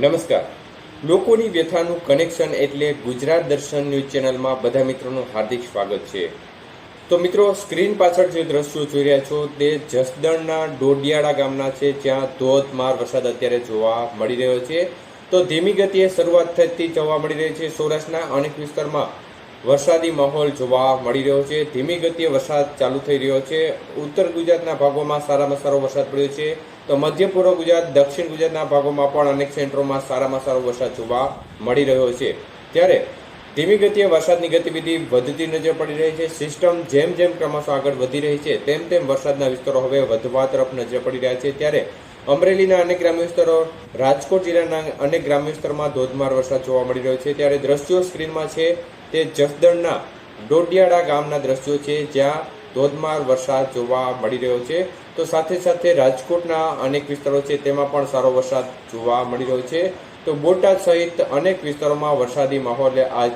નમસ્કાર. લોકોની વ્યથાનું કનેક્શન એટલે ગુજરાત દર્શન ન્યૂઝ ચેનલમાં બધા મિત્રોનું હાર્દિક સ્વાગત છે. તો મિત્રો, સ્ક્રીન પાછળ જે દ્રશ્યો જોઈ રહ્યા છો તે જસદણના ડોડિયાળા ગામના છે, જ્યાં ધોધમાર વરસાદ અત્યારે જોવા મળી રહ્યો છે. તો ધીમી ગતિએ શરૂઆત થતી જોવા મળી રહી છે સૌરાષ્ટ્રના અનેક વિસ્તારમાં. વરસાદી માહોલ જોવા મળી રહ્યો છે. ધીમી ગતિએ વરસાદ ચાલુ થઈ રહ્યો છે. ઉત્તર ગુજરાતના ભાગોમાં સારામાં સારો વરસાદ પડ્યો છે. તો મધ્ય પૂર્વ ગુજરાત, દક્ષિણ ગુજરાતના ભાગોમાં પણ અનેક સેન્ટરોમાં સારામાં સારો વરસાદ જોવા મળી રહ્યો છે. ત્યારે ધીમી ગતિએ વરસાદની ગતિવિધિ વધતી નજર પડી રહી છે. સિસ્ટમ જેમ જેમ ક્રમશઃ આગળ વધી રહી છે, તેમ તેમ વરસાદના વિસ્તારો હવે વધવા તરફ નજર પડી રહ્યા છે. ત્યારે અમરેલીના અનેક ગ્રામ્ય વિસ્તારો, રાજકોટ જિલ્લાના અનેક ગ્રામ્ય વિસ્તારોમાં ધોધમાર વરસાદ જોવા મળી રહ્યો છે. ત્યારે દ્રશ્યો સ્ક્રીનમાં છે. તે જસદણના ડોડિયાળા ગામના દ્રશ્યો છે, જ્યાં ધોધમાર વરસાદ જોવા મળી રહ્યો છે. તો સાથે સાથે રાજકોટના અનેક વિસ્તારો છે, તેમાં પણ સારો વરસાદ જોવા મળી રહ્યો છે. તો બોટાદ સહિત અનેક વિસ્તારોમાં વરસાદી માહોલે આજ